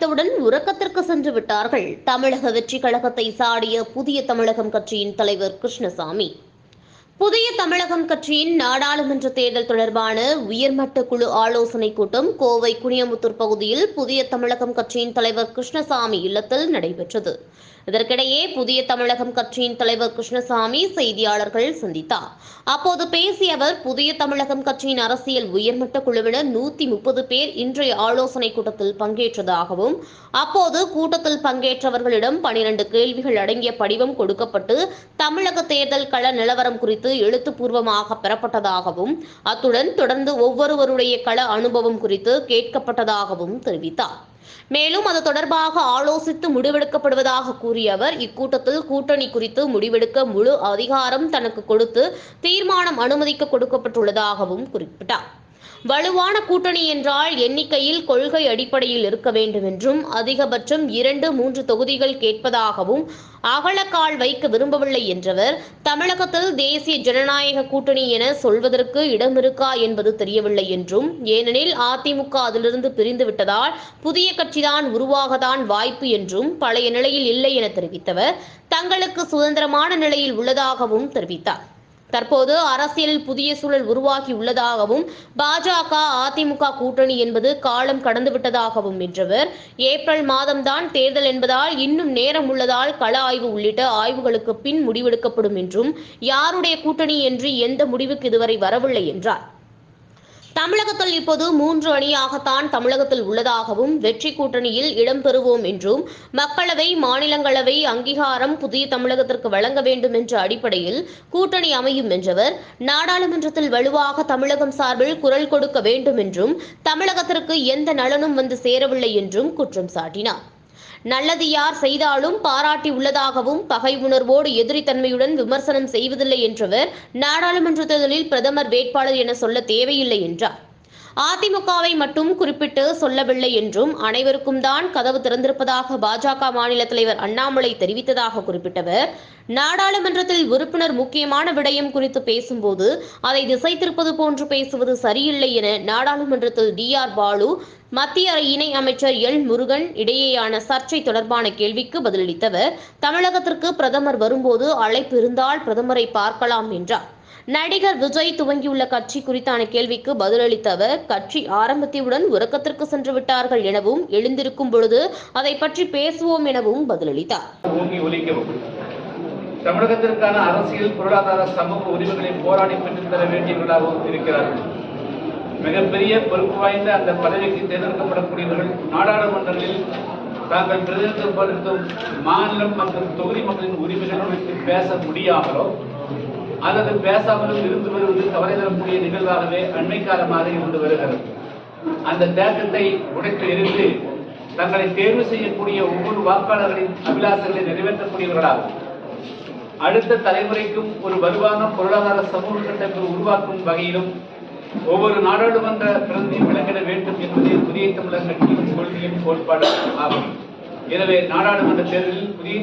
ஆரம்பித்தவுடன் உறக்கத்திற்கு சென்று விட்டார்கள். தமிழக வெற்றி கழகத்தை சாடிய புதிய தமிழகம் கட்சியின் தலைவர் கிருஷ்ணசாமி. புதிய தமிழகம் கட்சியின் நாடாளுமன்ற தேர்தல் தொடர்பான உயர்மட்ட குழு ஆலோசனைக் கூட்டம் கோவை குனியமுத்தூர் பகுதியில் புதிய தமிழகம் கட்சியின் தலைவர் கிருஷ்ணசாமி இல்லத்தில் நடைபெற்றது. இதற்கிடையே புதிய தமிழகம் கட்சியின் தலைவர் கிருஷ்ணசாமி செய்தியாளர்கள் சந்தித்தார். அப்போது பேசிய அவர் புதிய தமிழகம் கட்சியின் அரசியல் உயர்மட்ட குழுவினர் நூத்தி முப்பது பேர் இன்றைய ஆலோசனை கூட்டத்தில் பங்கேற்றதாகவும் அப்போது கூட்டத்தில் பங்கேற்றவர்களிடம் பனிரண்டு கேள்விகள் அடங்கிய படிவம் கொடுக்கப்பட்டு தமிழக தேர்தல் கள நிலவரம் குறித்து எழுத்துப்பூர்வமாக பெறப்பட்டதாகவும் அத்துடன் தொடர்ந்து ஒவ்வொருவருடைய கள அனுபவம் குறித்து கேட்கப்பட்டதாகவும் தெரிவித்தார். மேலும் அது தொடர்பாக ஆலோசித்து முடிவெடுக்கப்படுவதாக கூறிய அவர் இக்கூட்டத்தில் கூட்டணி குறித்து முடிவெடுக்க முழு அதிகாரம் தனக்கு கொடுத்து தீர்மானம் அனுமதிக்க கொடுக்கப்பட்டுள்ளதாகவும் குறிப்பிட்டார். வலுவான கூட்டணி என்றால் எண்ணிக்கையில் கொள்கை அடிப்படையில் இருக்க வேண்டும் என்றும் அதிகபட்சம் இரண்டு மூன்று தொகுதிகள் கேட்பதாகவும் அகலக்கால் வைக்க விரும்பவில்லை என்றவர் தமிழகத்தில் தேசிய ஜனநாயக கூட்டணி என சொல்வதற்கு இடம் இருக்கா என்பது தெரியவில்லை என்றும் ஏனெனில் அதிமுக அதிலிருந்து பிரிந்து விட்டதால் புதிய கட்சிதான் உருவாகத்தான் வாய்ப்பு என்றும் பழைய நிலையில் இல்லை என தெரிவித்தவர் தங்களுக்கு சுதந்திரமான நிலையில் உள்ளதாகவும் தெரிவித்தார். தற்போது அரசியலில் புதிய சூழல் உருவாகி உள்ளதாகவும் பாஜக அதிமுக கூட்டணி என்பது காலம் கடந்துவிட்டதாகவும் என்றவர் ஏப்ரல் மாதம்தான் தேர்தல் என்பதால் இன்னும் நேரம் உள்ளதால் கள ஆய்வு உள்ளிட்ட ஆய்வுகளுக்கு பின் முடிவெடுக்கப்படும் என்றும் யாருடைய கூட்டணி என்று எந்த முடிவுக்கு இதுவரை வரவில்லை என்றார். தமிழகத்தில் இப்போது மூன்று அணியாகத்தான் தமிழகத்தில் உள்ளதாகவும் வெற்றி கூட்டணியில் இடம்பெறுவோம் என்றும் மக்களவை மாநிலங்களவை அங்கீகாரம் புதிய தமிழகத்திற்கு வழங்க வேண்டும் என்ற அடிப்படையில் கூட்டணி அமையும் என்றவர் நாடாளுமன்றத்தில் வலுவாக தமிழகம் சார்பில் குரல் கொடுக்க வேண்டும் என்றும் தமிழகத்திற்கு எந்த நலனும் வந்து சேரவில்லை என்றும் குற்றம் சாட்டினார். நல்லது யார் செய்தாலும் பாராட்டி உள்ளதாகவும் பகை உணர்வோடு எதிரித்தன்மையுடன் விமர்சனம் செய்வதில்லை என்றவர் நாடாளுமன்ற தேர்தலில் பிரதமர் வேட்பாளர் என சொல்ல தேவையில்லை என்றார். அதிமுகவை மட்டும் குறிப்பிட்டு சொல்லவில்லை என்றும் அனைவருக்கும் தான் கதவு திறந்திருப்பதாக பாஜக மாநில தலைவர் அண்ணாமலை தெரிவித்ததாக குறிப்பிட்டவர். நாடாளுமன்றத்தில் உறுப்பினர் முக்கியமான விடயம் குறித்து பேசும்போது அதை திசை திருப்பது போன்று பேசுவது சரியில்லை என நாடாளுமன்றத்தில் டி ஆர் பாலு மத்திய இணை அமைச்சர் எல் முருகன் இடையேயான சர்ச்சை தொடர்பான கேள்விக்கு பதிலளித்தவர். தமிழகத்திற்கு பிரதமர் வரும்போது அழைப்பு இருந்தால் பிரதமரை பார்க்கலாம் என்றார். நடிகர் விஜய் துவங்கியுள்ள கட்சி குறித்தான கேள்விக்கு பதிலளித்த அவர் கட்சி ஆரம்பத்தியுடன் உறக்கத்திற்கு சென்று விட்டார்கள் எனவும் எழுந்திருக்கும் பொழுது அதை பற்றி பேசுவோம் எனவும் பதிலளித்தார். தமிழகத்திற்கான அரசியல் பொருளாதார சமூக உரிமைகளை போராடி பெற்றுத்தர வேண்டியவர்களாகவும் இருக்கிறார்கள். மிகப்பெரிய பொறுப்பு வாய்ந்த அந்த பதவிக்கு தேர்ந்தெடுக்கப்படக்கூடியவர்கள் நாடாளுமன்றங்களில் தாங்கள் பிரதிநிதித்துவப்படுத்தும் மாநிலம் மற்றும் தொகுதி மக்களின் உரிமைகள் குறித்து பேச முடியாமலோ அல்லது பேசாமலும் இருந்து வருவது கவலை தரக்கூடிய நிகழ்வாகவே அண்மை இருந்து வருகிறது. அந்த தேக்கத்தை உடைத்து எரிந்து தங்களை தேர்வு செய்யக்கூடிய ஒவ்வொரு வாக்காளர்களின் அபிலாசங்களை நிறைவேற்றக்கூடியவர்களாகும். அடுத்த தலைமுறைக்கும் ஒரு வலுவான பொருளாதார சமூக கட்டமைப்பை உருவாக்கும் வகையிலும் ஒவ்வொரு நாடாளுமன்ற பிரதிநிதியும் விளங்கிட வேண்டும் என்பதே புதிய தமிழர் கட்சியின் கொள்கையும் கோட்பாடு ஆகும். எனவே நாடாளுமன்ற தேர்தலில் புதிய